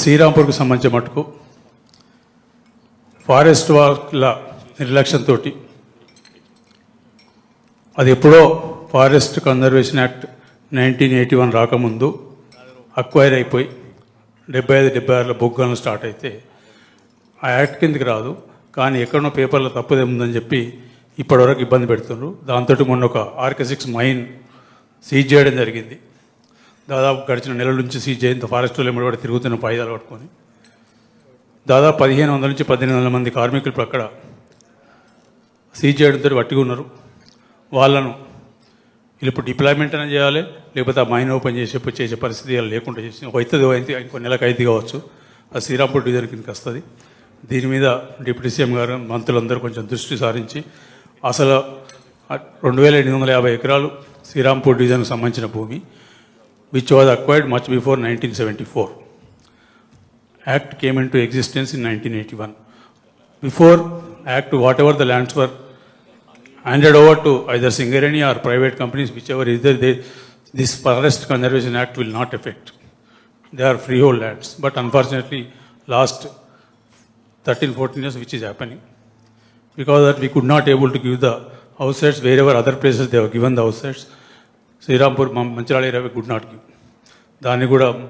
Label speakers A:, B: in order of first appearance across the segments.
A: శ్రీరాంపూర్కి సంబంధించిన మటుకు ఫారెస్ట్ వాళ్ళ నిర్లక్ష్యంతో అది ఎప్పుడో forest conservation act nineteen eighty one రాకముందు అక్వైర్ అయిపోయి డెబ్బై ఐదు డెబ్బై ఆరులో బొగ్గలను స్టార్ట్ అయితే ఆ యాక్ట్ కిందకి రాదు. కానీ ఎక్కడో పేపర్లో తప్పుదేముందని చెప్పి ఇప్పటివరకు ఇబ్బంది పెడుతున్నారు దాంతో మొన్న ఒక ఆర్కే సిక్స్ మైన్ సీజ్ చేయడం జరిగింది. దాదాపు గడిచిన నెలల నుంచి సి జయంత్ ఫారెస్ట్ వాళ్ళు కూడా తిరుగుతున్న పాయిదాలు పట్టుకొని దాదాపు పదిహేను వందల నుంచి పద్దెనిమిది వందల మంది కార్మికులు ఇప్పుడు అక్కడ సీజ్ చేయడంతో పట్టుకు ఉన్నారు. వాళ్ళను ఇప్పుడు డిప్లాయ్మెంట్ అయినా చేయాలి లేకపోతే ఆ మైన్ ఓపెన్ చేసే చేసే పరిస్థితి లేకుండా చేసి అవుతుంది అయితే ఇంకో నెలకు అయితే కావచ్చు. ఆ శ్రీరాంపూర్ డివిజన్ కిందకి వస్తుంది. దీని మీద డిప్యూటీ సీఎం గారు మంత్రులందరూ కొంచెం దృష్టి సారించి అసలు రెండు వేల ఎనిమిది వందల యాభై ఎకరాలు శ్రీరాంపూర్ డివిజన్కి సంబంధించిన భూమి which was acquired much before 1974. Act came into existence in 1981. Before Act, whatever the lands were handed over to either Singareni or private companies, whichever is there, they, this Forest Conservation Act will not affect. They are freehold lands. But unfortunately, last 13, 14 years, which is happening, because that we could not able to give the house sets wherever other places they have given the house sets. Srirampur మంచిరాళ area గుడ్ దాన్ని కూడా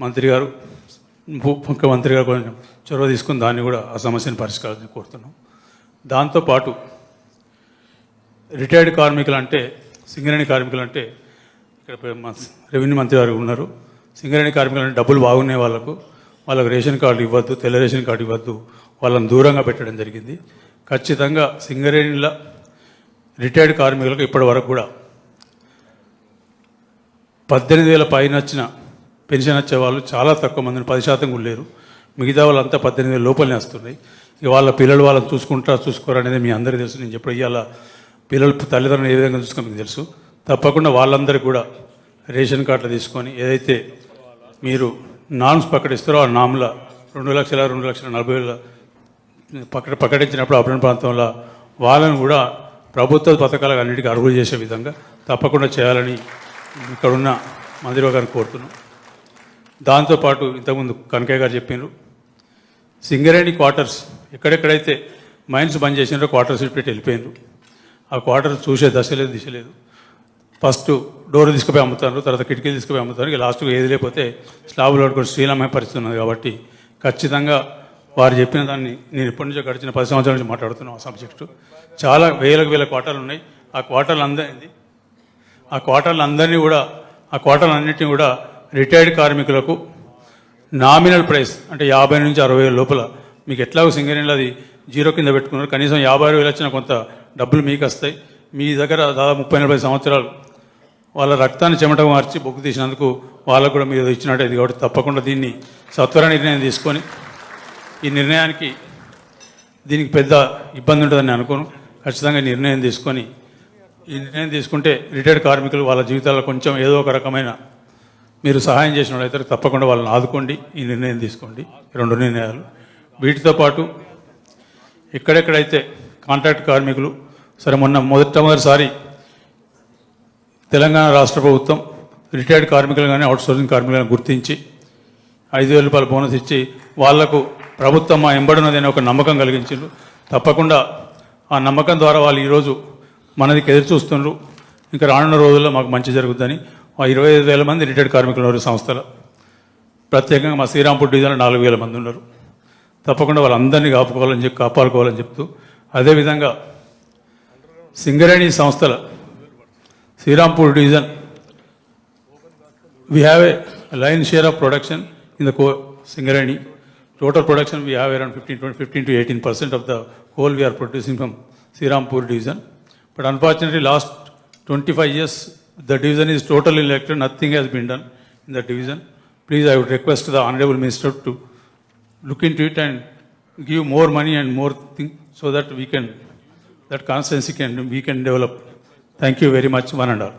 A: మంత్రి గారు ముఖ్యమంత్రి గారు కొంచెం చొరవ తీసుకుని దాన్ని కూడా ఆ సమస్యను పరిష్కారం కోరుతున్నాం. దాంతోపాటు రిటైర్డ్ కార్మికులు అంటే సింగరేణి కార్మికులు అంటే ఇక్కడ రెవెన్యూ మంత్రి గారు ఉన్నారు. సింగరేణి కార్మికులు అంటే డబ్బులు బాగున్నాయి వాళ్ళకు. వాళ్ళకు రేషన్ కార్డు ఇవ్వద్దు తెల్ల రేషన్ కార్డు ఇవ్వద్దు. వాళ్ళని దూరంగా పెట్టడం జరిగింది. ఖచ్చితంగా సింగరేణిల రిటైర్డ్ కార్మికులకు ఇప్పటి వరకు కూడా పద్దెనిమిది వేల పైన వచ్చిన పెన్షన్ వచ్చే వాళ్ళు చాలా తక్కువ మందిని పది శాతం కూడా లేరు. మిగతా వాళ్ళంతా పద్దెనిమిది వేల లోపలనే వస్తున్నాయి. ఇక వాళ్ళ పిల్లలు వాళ్ళని చూసుకుంటారా చూసుకోరు అనేది మీ అందరికీ తెలుసు. నేను చెప్పడం ఇవాళ పిల్లలు తల్లిదండ్రులు ఏ విధంగా చూసుకో మీకు తెలుసు. తప్పకుండా వాళ్ళందరికీ కూడా రేషన్ కార్డులు తీసుకొని ఏదైతే మీరు నామ్స్ ప్రకటిస్తారో ఆ నామ్ల రెండు లక్షల రెండు లక్షల నలభై వేల పక్కన ప్రకటించినప్పుడు అభివృద్ధి ప్రాంతంలో వాళ్ళని కూడా ప్రభుత్వ పథకాలకు అన్నిటికీ అర్హులు చేసే విధంగా తప్పకుండా చేయాలని ఇక్కడున్న మందిరావు గారిని కోరుతున్నాం. దాంతోపాటు ఇంతకుముందు కనకయ్య గారు చెప్పినారు సింగరేణి క్వార్టర్స్ ఎక్కడెక్కడైతే మైన్స్ బంద్ చేసినారో క్వార్టర్స్ పెట్టి వెళ్ళిపోయినారు. ఆ క్వార్టర్స్ చూసే దశ లేదు దిశ లేదు. ఫస్ట్ డోర్ తీసుకుపోయి అమ్ముతారు తర్వాత కిటికీలు తీసుకుపోయి అమ్ముతారు ఇక లాస్ట్కి ఏది లేకపోతే స్లాబులు పట్టుకొని శ్రీలమ్మ పరిస్థితి ఉన్నది కాబట్టి ఖచ్చితంగా వారు చెప్పిన దాన్ని నేను ఇప్పటి నుంచో గడిచిన పది సంవత్సరాల నుంచి మాట్లాడుతున్నాను ఆ సబ్జెక్టు. చాలా వేలకు వేల క్వార్టర్లు ఉన్నాయి. ఆ క్వార్టర్లు అందరింది ఆ క్వార్టర్లు అందరినీ కూడా ఆ క్వార్టర్లు అన్నింటినీ కూడా రిటైర్డ్ కార్మికులకు నామినల్ ప్రైస్ అంటే యాభై నుంచి అరవై వేల లోపల మీకు ఎట్లాగో సింగరేణిలో అది జీరో కింద పెట్టుకున్నారు. కనీసం యాభై ఆరు వేలు వచ్చిన కొంత డబ్బులు మీకు వస్తాయి. మీ దగ్గర దాదాపు ముప్పై నలభై సంవత్సరాలు. వాళ్ళ రక్తాన్ని చెమట మార్చి బొగ్గు తీసినందుకు వాళ్ళకు కూడా మీరు ఇచ్చినట్టు ఇది కాబట్టి తప్పకుండా దీన్ని సత్వర నిర్ణయం తీసుకొని ఈ నిర్ణయానికి దీనికి పెద్ద ఇబ్బంది ఉంటుందని అనుకోను. ఖచ్చితంగా నిర్ణయం తీసుకొని ఈ నిర్ణయం తీసుకుంటే రిటైర్డ్ కార్మికులు వాళ్ళ జీవితాల్లో కొంచెం ఏదో ఒక రకమైన మీరు సహాయం చేసిన వాళ్ళైతే తప్పకుండా వాళ్ళని ఆదుకోండి. ఈ నిర్ణయం తీసుకోండి. రెండు నిర్ణయాలు. వీటితో పాటు ఎక్కడెక్కడైతే కాంట్రాక్ట్ కార్మికులు సరే మొన్న మొదటిసారి తెలంగాణ రాష్ట్ర ప్రభుత్వం రిటైర్డ్ కార్మికులు కానీ అవుట్సోర్సింగ్ కార్మికులను గుర్తించి ఐదు వేల రూపాయల బోనస్ ఇచ్చి వాళ్ళకు ప్రభుత్వం మా ఎంబడినదని ఒక నమ్మకం కలిగించారు తప్పకుండా ఆ నమ్మకం ద్వారా వాళ్ళు ఈరోజు మనది ఎదురు చూస్తున్నారు ఇంకా రానున్న రోజుల్లో మాకు మంచి జరుగుతుందని ఇరవై ఐదు వేల మంది రిటైర్డ్ కార్మికులు ఉన్నారు ఈ సంస్థలో. ప్రత్యేకంగా మా శ్రీరాంపూర్ డివిజన్లో నాలుగు వేల మంది ఉన్నారు. తప్పకుండా వాళ్ళందరినీ కాపుకోవాలని చెప్పి కాపాడుకోవాలని చెప్తూ అదేవిధంగా సింగరేణి సంస్థల Srirampur division we have a line share of production in the co Singareni. Total production, we have around 15, 20, 15 to 18 percent of the coal we are producing from Sirampur division. But unfortunately, last 25 years, the division is totally elected, nothing has been done in the division. Please, I would request the honorable minister to look into it and give more money and more thing so that we can, that constancy can, we can develop. Thank you very much, one and all.